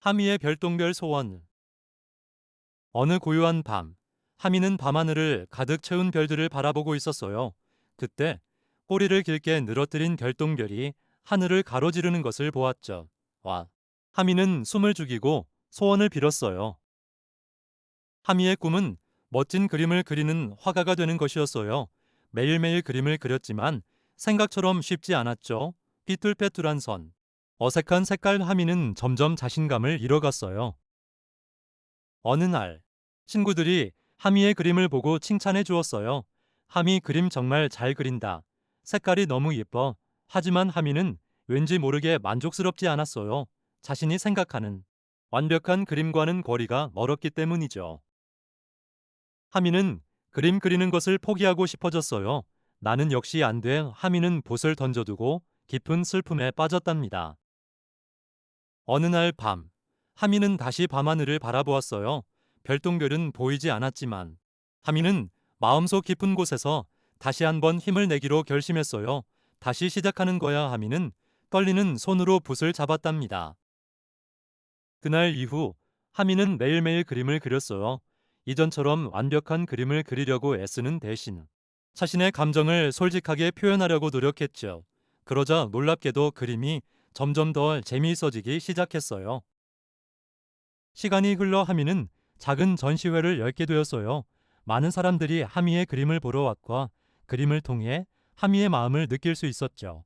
하미의 별똥별 소원 어느 고요한 밤, 하미는 밤하늘을 가득 채운 별들을 바라보고 있었어요. 그때 꼬리를 길게 늘어뜨린 별똥별이 하늘을 가로지르는 것을 보았죠. 와, 하미는 숨을 죽이고 소원을 빌었어요. 하미의 꿈은 멋진 그림을 그리는 화가가 되는 것이었어요. 매일매일 그림을 그렸지만 생각처럼 쉽지 않았죠. 삐뚤빼뚤한 선. 어색한 색깔 하미는 점점 자신감을 잃어갔어요. 어느 날 친구들이 하미의 그림을 보고 칭찬해 주었어요. 하미 그림 정말 잘 그린다. 색깔이 너무 예뻐. 하지만 하미는 왠지 모르게 만족스럽지 않았어요. 자신이 생각하는 완벽한 그림과는 거리가 멀었기 때문이죠. 하미는 그림 그리는 것을 포기하고 싶어졌어요. 나는 역시 안 돼. 하미는 붓을 던져두고 깊은 슬픔에 빠졌답니다. 어느 날 밤, 하미는 다시 밤하늘을 바라보았어요. 별똥별은 보이지 않았지만 하미는 마음속 깊은 곳에서 다시 한번 힘을 내기로 결심했어요. 다시 시작하는 거야 하미는 떨리는 손으로 붓을 잡았답니다. 그날 이후 하미는 매일매일 그림을 그렸어요. 이전처럼 완벽한 그림을 그리려고 애쓰는 대신 자신의 감정을 솔직하게 표현하려고 노력했죠. 그러자 놀랍게도 그림이 점점 더 재미있어지기 시작했어요. 시간이 흘러 하미는 작은 전시회를 열게 되었어요. 많은 사람들이 하미의 그림을 보러 왔고 그림을 통해 하미의 마음을 느낄 수 있었죠.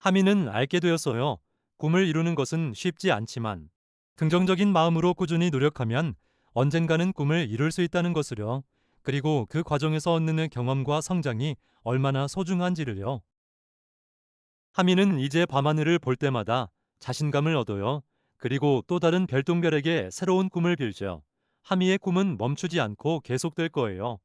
하미는 알게 되었어요. 꿈을 이루는 것은 쉽지 않지만 긍정적인 마음으로 꾸준히 노력하면 언젠가는 꿈을 이룰 수 있다는 것을요. 그리고 그 과정에서 얻는 경험과 성장이 얼마나 소중한지를요. 하미는 이제 밤하늘을 볼 때마다 자신감을 얻어요. 그리고 또 다른 별똥별에게 새로운 꿈을 빌죠. 하미의 꿈은 멈추지 않고 계속될 거예요.